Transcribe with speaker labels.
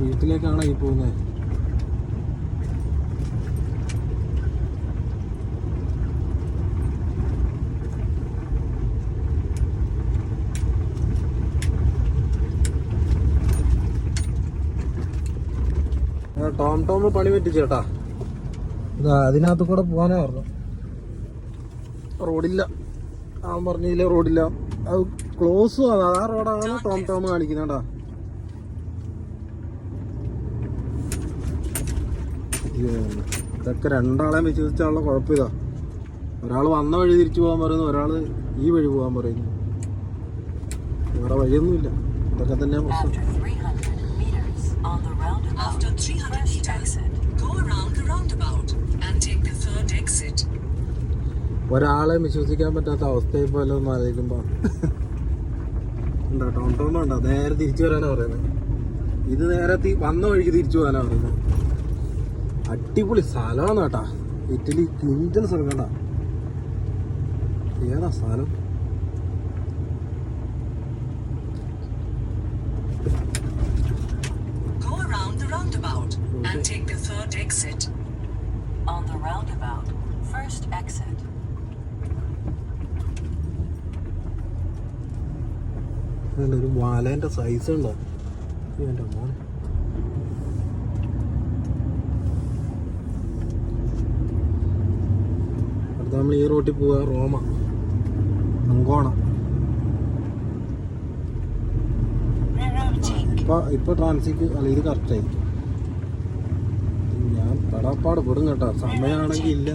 Speaker 1: വീട്ടിലേക്കാണ് ഈ പോകുന്നത്. ടോം ടോം പണി പറ്റിച്ചേട്ടാ അതിനകത്ത് കൂടെ പോകാനാ പറഞ്ഞു റോഡില്ല. അവൻ പറഞ്ഞില്ല റോഡില്ല. അത് ക്ലോസ് ആ റോഡാണ് ടോം ടോം കാണിക്കുന്നേട്ടാ ഇതൊക്കെ രണ്ടാളെ വിശ്വസിച്ചാലുള്ള കുഴപ്പമില്ല ഒരാൾ വന്ന വഴി തിരിച്ചു പോകാൻ പറയുന്നു ഒരാൾ ഈ വഴി പോകാൻ പറയുന്നു. വേറെ വഴിയൊന്നുമില്ല. ഇതൊക്കെ തന്നെ പ്രശ്നം.
Speaker 2: After 300 meters on the roundabout,
Speaker 3: After 300
Speaker 2: first
Speaker 3: meters,
Speaker 2: exit.
Speaker 3: go around the roundabout and take the third exit.
Speaker 1: ഒരാളെ വിശ്വസിക്കാൻ പറ്റാത്ത അവസ്ഥയിൽ പോലെ ഒന്ന് ആലോചിക്കുമ്പോൾ ഉണ്ടോ ടൗൺ ടൗൺ ഉണ്ടോ നേരെ തിരിച്ചു വരാനാണ് പറയുന്നത്? ഇത് നേരെ വന്ന വഴിക്ക് തിരിച്ചു പോകാനാണ് പറയുന്നത്. അടിപൊളി സ്ഥലമാണ് കേട്ടാ. ഇറ്റലി ഇന്ത്യൻ സ്ഥലം കേട്ടാ. ഏതാ സ്ഥലം വാലേന്റെ സൈസ് ഉണ്ടോ? എന്റെ മോനെ. അടുത്ത നമ്മൾ ഈ റോട്ടിൽ പോവാ റോമ.
Speaker 2: Rerouting.
Speaker 1: ഇപ്പൊ ഇപ്പൊ ട്രാൻസിറ്റ് അല്ല ഇത് കറക്റ്റ് ആയിരിക്കും. ഞാൻ പടാപ്പാട് പെടും കേട്ടോ. സമയമാണെങ്കിൽ ഇല്ല